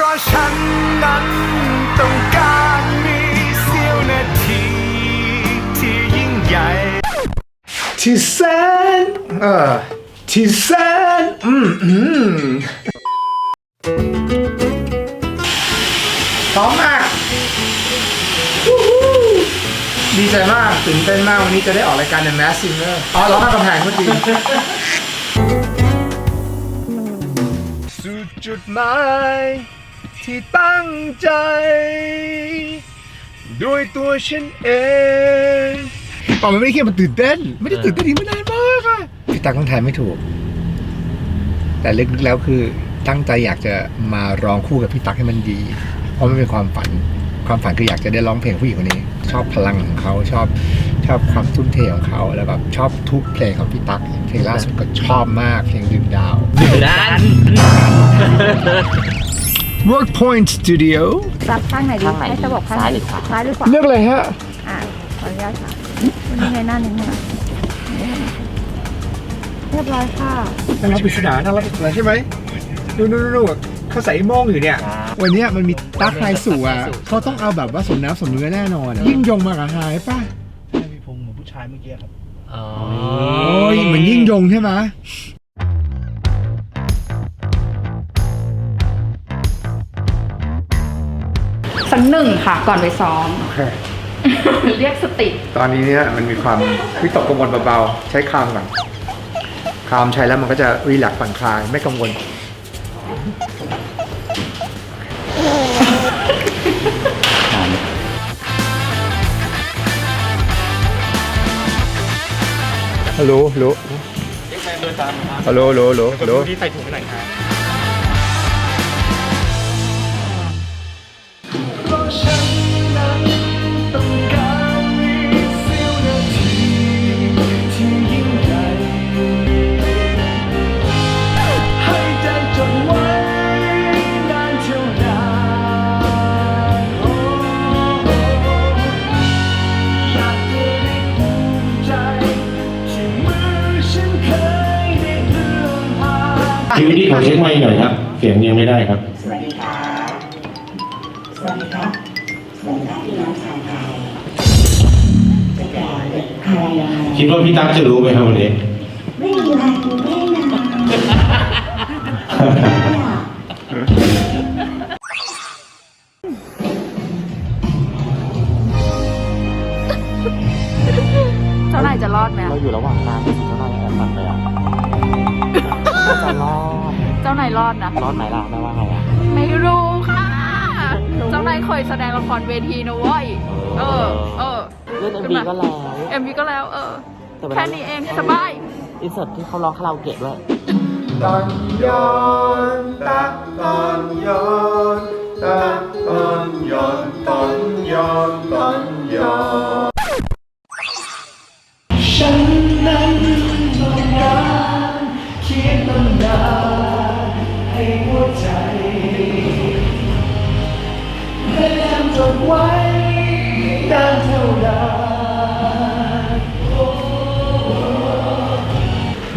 ราะฉันนั้นต้องการมีเสี้ยวนาทีที่ยิ่งใหญ่ ที่แสนเออที่แสนอืมอืมพร้อมมากวู้ฮู้ดีใจมากตื่นเต้นมาก วันนี้จะได้ออกรายการ The Mask Singer อ๋อเราข้ามกำแพงเมื่อกี้สู่จุดหมาย ที่ตั้งใจ ด้วยตัวฉันเองตอนมันไม่ได้เครียดมันตื่นเต้น ไม่ได้ตื่นเต้นที่ไม่นานมากอะพี่ตังต้องแทนไม่ถูก แต่ลึกๆแล้วคือตั้งใจอยากจะมาร้องคู่กับพี่ตั๊กให้มันดี เพราะมันเป็นความฝัน ความฝันคืออยากจะได้ร้องเพลงผู้หญิงคนนี้ ชอบพลังของเขาชอบชอบความทุ่มเทของเขาแล้วแบบชอบทุกเพลงของพี่ตั๊กเพลงล่าสุดก็ชอบมากเพลงดื่มดาวด้าน Work Point Studio รับข้างไหนดีข้างไหนให้จะบอกข้างซ้ายหรือขวา ซ้ายหรือขวาเลือกเลยฮะ อ่าขออนุญาตค่ะวันนี้ไงหน้าหนึ่งค่ะเรียบร้อยค่ะน่ารับปริศนาน่ารับปริศนาใช่ไหมดูดูดูดูเขาใส่โม่งอยู่เนี่ย วันเนี้ยมันมีตั๊กไฮสู่อะเขาต้องเอาแบบว่าสมน้ำสมเนื้อแน่นอนอะยิ่งยงมากับไฮป่ะพี่พงษ์เหมือนผู้ชายเมื่อกี้ครับอ๋อโอ้ยเหมือนยิ่งยงใช่ไหม สักหนึ่งค่ะ ก่อนไปซ้อมเรียกสติตอนนี้เนี่ยมันมีความวิตกกังวลเบาๆ ใช้คามก่อนคามใช้แล้วมันก็จะรีแลกซ์ผ่อนคลายไม่กังวล ฮัลโหลฮัลโหลฮัลโหลฮัลโหลฮัลโหลฮัลโหลที่ใส่ถุงไปไหนครับ คิวที่ขอเช็คไมค์หน่อยครับ เสียงยังไม่ได้ครับ สวัสดีครับ สวัสดีครับ สวัสดีครับพี่น้องชาวไทยเป็นแต่ใครยังไงคิดว่าพี่ตั๊กจะรู้ไหมครับวันนี้ไม่มีอะไรกูไม่นะเนี่ยเจ้านายจะรอดไหมเราอยู่ระหว่างทางที่สิเจ้านายแอบตัดเลยอะ น่าจะรอดเจ้านายรอดนะ รอดไหมล่ะแม่ว่าไงอะ ไม่รู้ค่ะ เจ้านายเคยแสดงละครเวทีนะเว้ย เออ เออเล่นเอ็มบีก็แล้วเอ็มวีก็แล้ว เออแต่เวลาแค่นี้เองสบายอินเสิร์ตที่เขาร้องคาราโอเกะด้วยตอนย้อนตักตอนย้อนตักตอนย้อนตอนย้อนตอนย้อน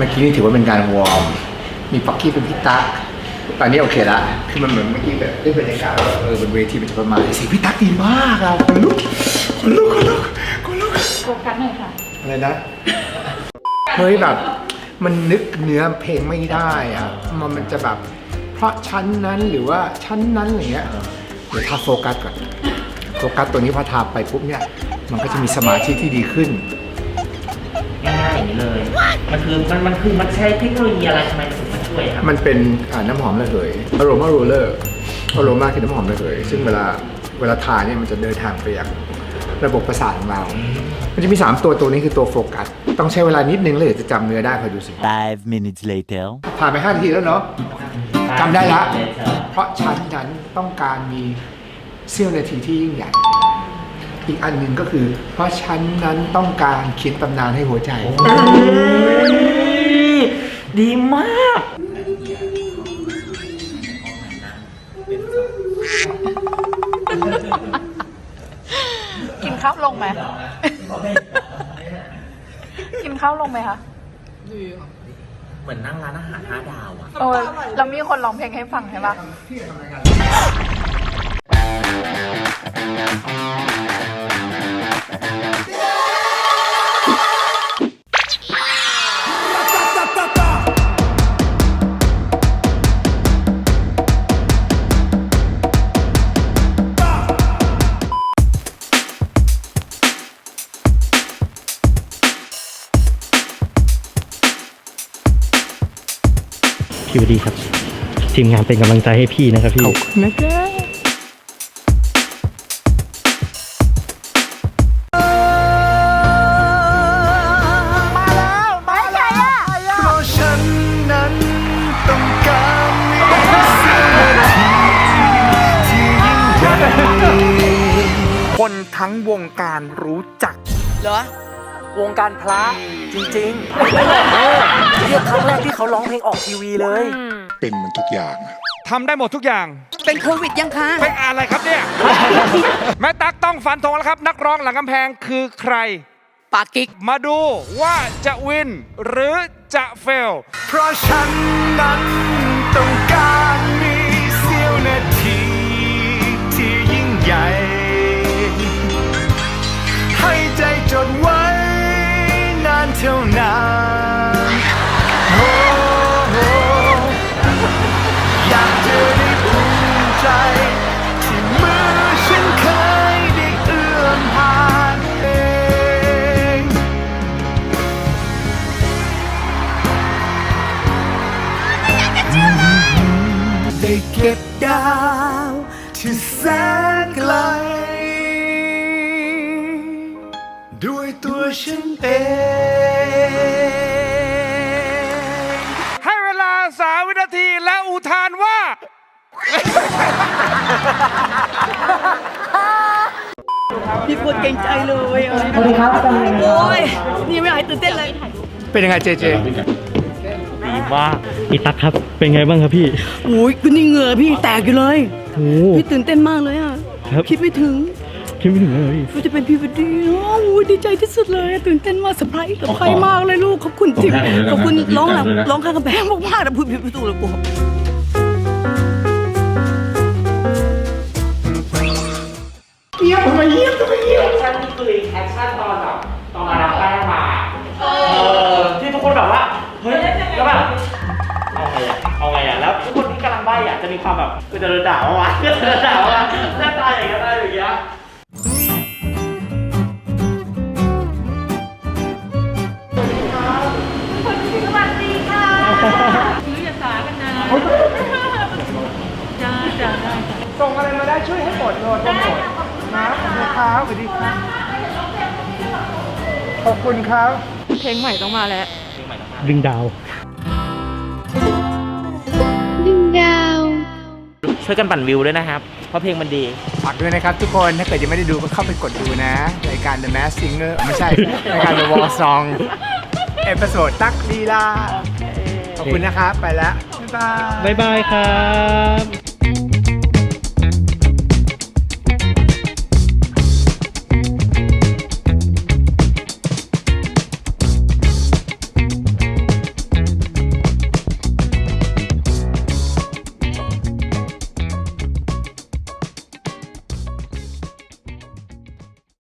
มื่อกี้นี่ถือว่าเป็นการวอร์ม มีปักกี้เป็นพี่ตั๊ก ตอนนี้โอเคละ คือมันเหมือนเมื่อกี้แบบได้บรรยากาศว่าเออบนเวทีมันจะประมาณนี้สิพี่ตั๊กดีมากอะคนลุกคนลุกคนลุกคนลุก โฟกัสหน่อยค่ะ อะไรนะ เฮ้ยแบบ มันนึกเนื้อเพลงไม่ได้อะมันมันจะแบบ เพราะชั้นนั้นหรือว่าชั้นนั้นอะไรเงี้ยเดี๋ยวทาโฟกัสก่อน โฟกัสตัวนี้พอทาไปปุ๊บเนี่ย มันก็จะมีสมาธิที่ดีขึ้นง่ายๆอย่างนี้เลย มันคือมันมันคือมันใช้เทคโนโลยีอะไรทำไมถึงมาช่วยครับมันเป็นอ่าน้ำหอมระเหย aroma roller aroma คือน้ำหอมระเหย ซึ่งเวลาเวลาทาเนี่ยมันจะเดินทางไปยังระบบประสาทของเรา มันจะมี 3 ตัวตัวนี้คือตัวโฟกัส ต้องใช้เวลานิดนึงเลยถึงจะจำเนื้อได้คอยดูสิ Five minutes later. ผ่านไป5นาทีแล้วเนาะ จำได้ละ เพราะฉันนั้นต้องการมีเสี้ยวนาทีที่ยิ่งใหญ่ อีกอันหนึ่งก็คือ เพราะฉันนั้นต้องการเขียนตำนานให้หัวใจ ดีมาก กินข้าวลงไหม กินข้าวลงไหมคะดีเหมือนนั่งร้านอาหารห้าดาวอะ โอ้ยแล้วมีคนร้องเพลงให้ฟังใช่ปะ พี่วดีครับ ทีมงานเป็นกำลังใจให้พี่นะครับพี่เพรา คนทั้งวงการรู้จัก เหรอ วงการพระจริงๆไม่หรอกเออเรียกครั้งแรกที่เขาร้องเพลงออกทีวีเลย เป็นมันทุกอย่างอะทำได้หมดทุกอย่าง เป็นโควิดยังคะเป็นอะไรครับเนี่ย แม่ตั๊กต้องฟันธงแล้วครับ นักร้องหลังกำแพงคือใคร ปากกิ๊กมาดูว่าจะวินหรือจะเฟล เพราะฉันนั้นต้อง เก็บดาวที่แสนไกล ด้วยตัวฉันเอง ให้เวลาสามวินาทีและอุทานว่าพี่พูดเก่งใจเลยสวัสดีครับโอ้ย นี่ไม่หายตื่นเต้นเลย เป็นยังไงเจเจ ดีมากพี่ตั๊กครับ เป็นไงบ้างครับพี่โอ้ยคุณนี่เหงื่อพี่แตกอยู่เลย โอ้พี่ตื่นเต้นมากเลยอะ ครับ คิดไม่ถึงคิดไม่ถึงเลยเหรอพี่ ว่าจะเป็นพี่วดีโอ้ยดีใจที่สุดเลยตื่นเต้นมากเซอร์ไพรส์เซอร์ไพรส์มากเลยลูก ขอบคุณทิมขอบคุณร้องหลังร้องข้างกำแพงมากๆนะพูดผิดพูดถูกเลยกูแอคชั่นนี่คือแอคชั่นตอนแบบตอนมารับแป้งมา เออที่ทุกคนแบบว่า เฮ้ยแบบเอาไงอะเอาไงอะแล้วทุกคนที่กำลังใบ้อะจะมีความแบบกูจะโดนด่าวะวะกูจะโดนด่าวะวะหน้าตาอย่างเงี้ยได้อย่างเงี้ยส่งอะไรมาได้ช่วยให้หมดเลยโปรโมทนะขอบคุณครับสวัสดีครับขอบคุณครับ เพลงใหม่ต้องมาแล้วดึงดาว ช่วยกันปั่นวิวด้วยนะครับ เพราะเพลงมันดีฝากด้วยนะครับทุกคนถ้าเกิดยังไม่ได้ดูก็เข้าไปกดดูนะรายการ The Mask Singer ไม่ใช่รายการ The Wall Song เอพิโซดตักลีลาขอบคุณนะครับไปแล้วบ๊ายบาย บ๊ายบายครับ